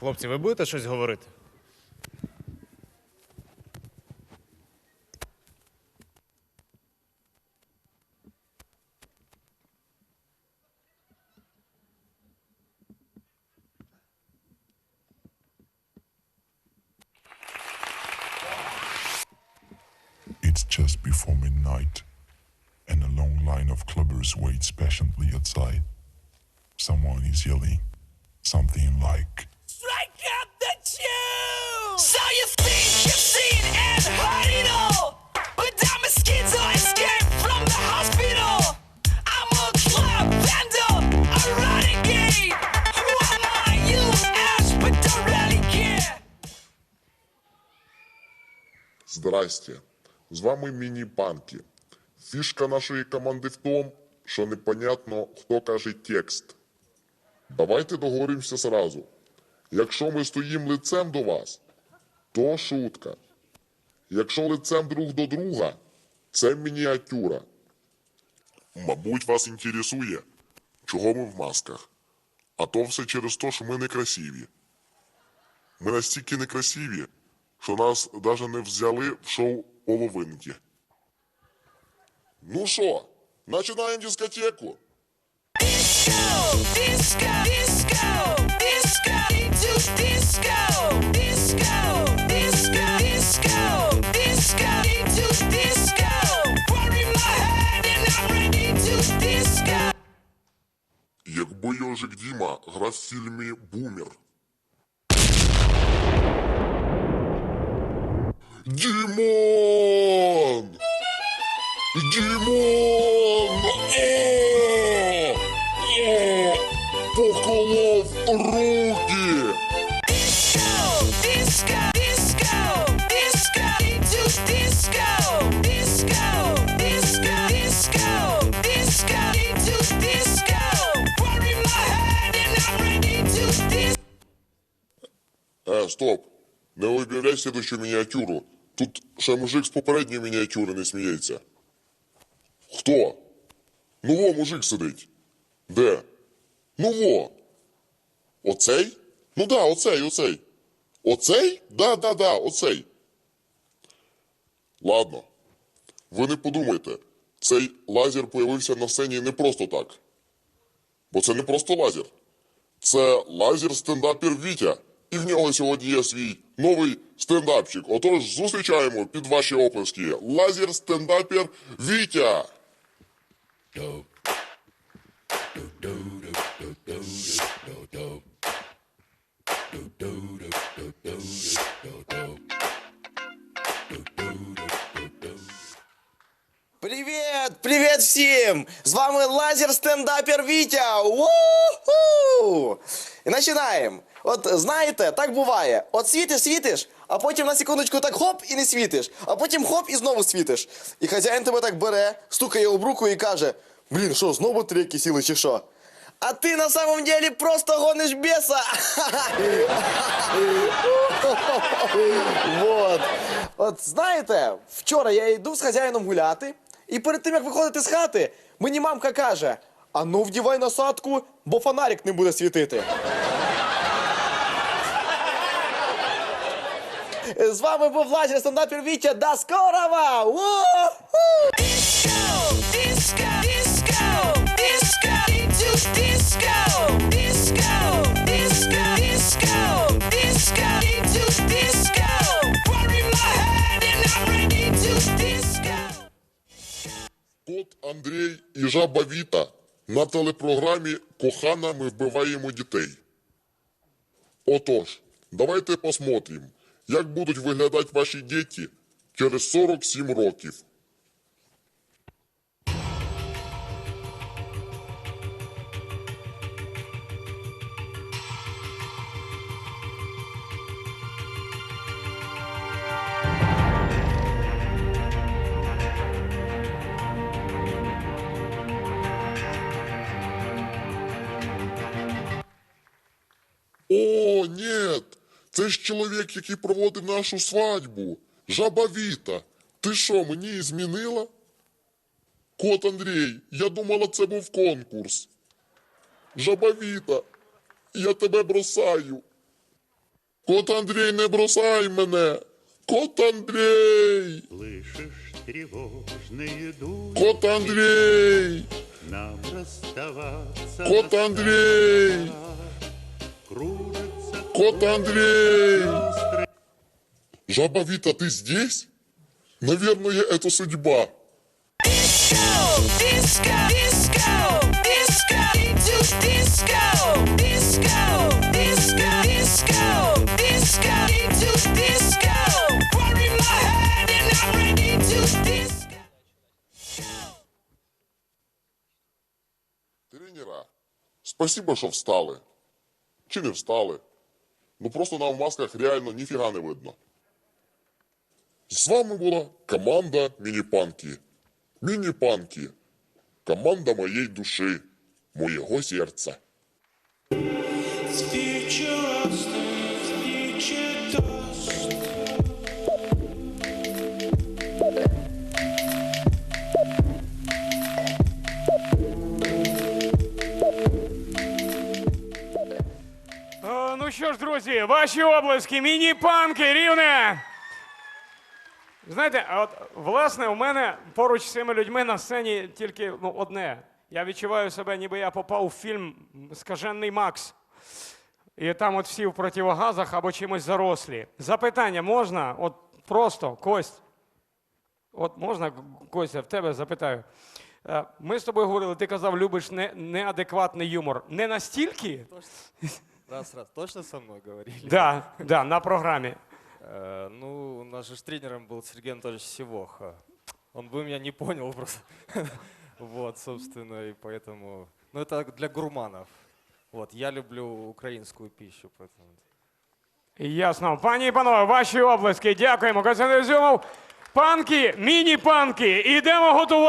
Хлопці, ви будете щось говорити? It's just before midnight, and a long line of clubbers waits patiently outside. Someone is yelling something like, Здрасте. З вами міні-панки. Фішка нашої команди в тому, що непонятно, хто каже текст. Давайте договоримося зразу. Якщо ми стоїмо лицем до вас, то шутка. Якщо лицем друг до друга, це мініатюра. Мабуть, вас інтересує, чого ми в масках. А то все через те, що ми некрасиві. Ми настільки некрасиві, що нас даже не взяли в шоу половинки. Ну що, починаємо дискотеку. Disco, into disco. War in my head and I'm ready to disco. Якби Йожик Діма грав в фільмі Бумер. Дімон! Дімон! О! О! Поколов руки! Disco, disco. Е, стоп. Не об'являй слідущу мініатюру. Тут ще мужик з попередньої мініатюри не сміється. Хто? Ну во, мужик сидить. Де? Ну во. Оцей? Ну да, оцей, оцей. Оцей? Да, да, да, оцей. Ладно. Ви не подумайте, цей лазер появився на сцені не просто так. Бо це не просто лазер. Це лазер стендапер Вітя. І в нього сьогодні є свій новий стендапчик. Отож, зустрічаємо під ваші оплески. Лазер стендапер Вітя. Привіт! Привіт всім! З вами лазер стендапер Вітя! Уху! І починаємо. От знаєте, так буває. От світиш, світиш, а потім на секундочку так хоп і не світиш, а потім хоп і знову світиш. І хазяїн тебе так бере, стукає об руку і каже: Блін, що, знову батарейки сіли чи що? А ти на самом деле просто гониш беса. Вот. От знаєте, вчора я йду з хазяїном гуляти, і перед тим як виходити з хати, мені мамка каже: а ну вдівай насадку, бо фонарик не буде світити. З вами був лазер стендапер Вітя. До скорого! Кот Андрій і жаба Віта на телепрограмі Кохана ми вбиваємо дітей. Отож, давайте посмотрим, як будуть виглядати ваші діти через 47 років. О, ні! Це ж чоловік, який проводив нашу свадьбу. Жаба Віта. Ти що, мені її змінила? Кот Андрій, я думала, це був конкурс. Жаба Віта, я тебе бросаю. Кот Андрій, не бросай мене! Кот Андрій! Слышишь тревожные дури, Кот Андрій! нам расставаться Кот Андрій! Кружится Кот Андрей! Жаба Вита, ты здесь? Наверное, это судьба. Disco, disco, disco, disco, into disco, disco, disco, disco, disco, into disco. Worry my head and I'm ready to disco. Тренера, спасибо, що встали. Чи не встали? Ну просто нам в масках реально ніфіга не видно. З вами була команда Міні-Панки. Міні-Панки. Команда моєї душі, моєго серця. Ну що ж, друзі, ваші облески, міні-панки, рівне. Знаєте, от власне у мене поруч з цими людьми на сцені тільки ну, одне. Я відчуваю себе, ніби я попав у фільм Скажений Макс. І там от всі в противогазах або чимось зарослі. Запитання можна? От просто, Кость. От можна, Костя, в тебе запитаю. Е, Ми з тобою говорили, ти казав, любиш не, неадекватний юмор. Не настільки? Раз, раз. Точно со мной говорили? Да, да, на програмі. Э, ну, у нас же ж тренером был Сергей Анатольевич Сивоха. Он бы меня не понял просто. Вот, собственно, и поэтому... Ну, это для гурманов. Вот, я люблю украинскую пищу, поэтому... Ясно. Пані і панове, ваші облески. Дякуємо. Костянтин Зюмов. Панки, міні-панки. Ідемо готувати.